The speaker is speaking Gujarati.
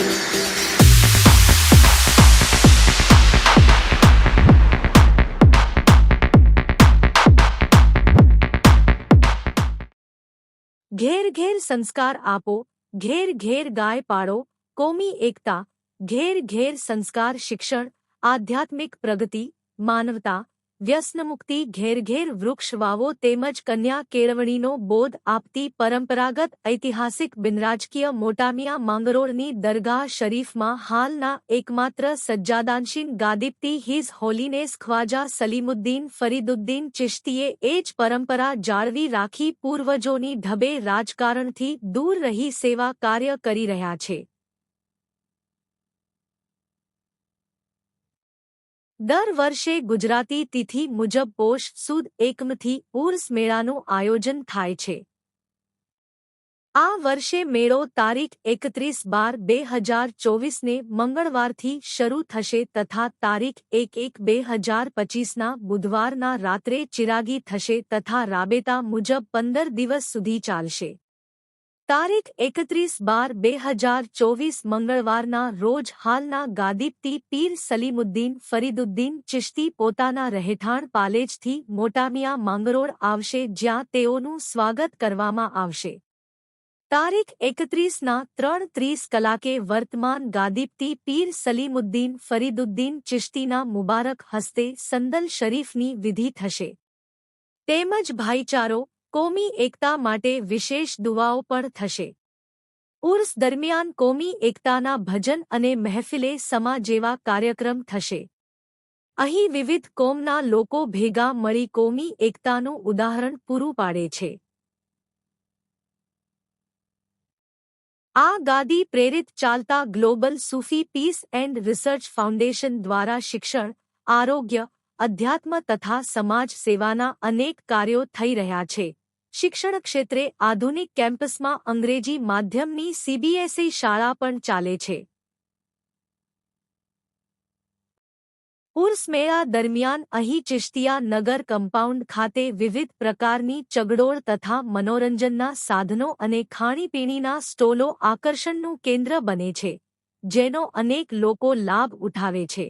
ઘેર ઘેર સંસ્કાર આપો, ઘેર ઘેર ગાય પાડો કોમી એકતા, ઘેર ઘેર સંસ્કાર શિક્ષણ, આધ્યાત્મિક પ્રગતિ, માનવતા વ્યસનમુક્તિ ઘેર ઘેર વૃક્ષ વાવો તેમજ કન્યા કેળવણીનો બોધ આપતી પરંપરાગત ઐતિહાસિક બિનરાજકીય મોટામિયા માંગરોળની દરગાહ શરીફમાં હાલના એકમાત્ર સજ્જાદાનશીન ગાદીપ્તી હિઝ હોલીનેસ ખ્વાજા સલીમુદ્દીન ફરીદુદ્દીન ચિશ્તીએ એ જ પરંપરા જાળવી રાખી પૂર્વજોની ઢબે રાજકારણથી દૂર રહી સેવા કાર્ય કરી રહ્યા છે. દર વર્ષે ગુજરાતી તિથિ મુજબ પોષ સુદ એકમથી ઉર્સ મેળાનું આયોજન થાય છે. આ વર્ષે મેળો તારીખ એકત્રીસ બાર બે હજાર ચોવીસને મંગળવારથી શરૂ થશે તથા તારીખ એક એક બે હજાર પચીસના બુધવારના રાત્રે ચિરાગી થશે તથા રાબેતા મુજબ પંદર દિવસ સુધી ચાલશે. તારીખ એકત્રીસ બાર બે હજાર ચોવીસ મંગળવારના રોજ હાલના ગાદીપતી પીર સલીમુદ્દીન ફરીદુદ્દીન ચિશ્તી પોતાના રહેઠાણ પાલેજથી મોટામિયા માંગરોળ આવશે જ્યાં તેઓનું સ્વાગત કરવામાં આવશે. તારીખ એકત્રીસના ત્રણ ત્રીસ કલાકે વર્તમાન ગાદીપતી પીર સલીમુદ્દીન ફરીદુદ્દીન ચિશ્તીના મુબારક હસ્તે સંદલ શરીફની વિધિ થશે. તેમજ ભાઈચારો કોમી એકતા માટે વિશેષ દુવાઓ પણ થશે. ઉર્સ દરમિયાન કોમી એકતાના ભજન અને મહેફિલે સમા જેવા કાર્યક્રમ થશે. અહીં વિવિધ કોમના લોકો ભેગા મળી કોમી એકતાનું ઉદાહરણ પૂરું પાડે છે. આ ગાદી પ્રેરિત ચાલતા global Sufi peace and research foundation દ્વારા શિક્ષણ, આરોગ્ય, અધ્યાત્મ તથા સમાજ સેવાના અનેક કાર્યો થઈ રહ્યા છે. શિક્ષણ ક્ષેત્રે આધુનિક કેમ્પસમાં અંગ્રેજી માધ્યમની સીબીએસઈ શાળા પણ ચાલે છે. ઉર્સ દરમિયાન અહીં ચિશ્તિયા નગર કમ્પાઉન્ડ ખાતે વિવિધ પ્રકારની ચગડોળ તથા મનોરંજનના સાધનો અને ખાણીપીણીના સ્ટોલો આકર્ષણનું કેન્દ્ર બને છે, જેનો અનેક લોકો લાભ ઉઠાવે છે.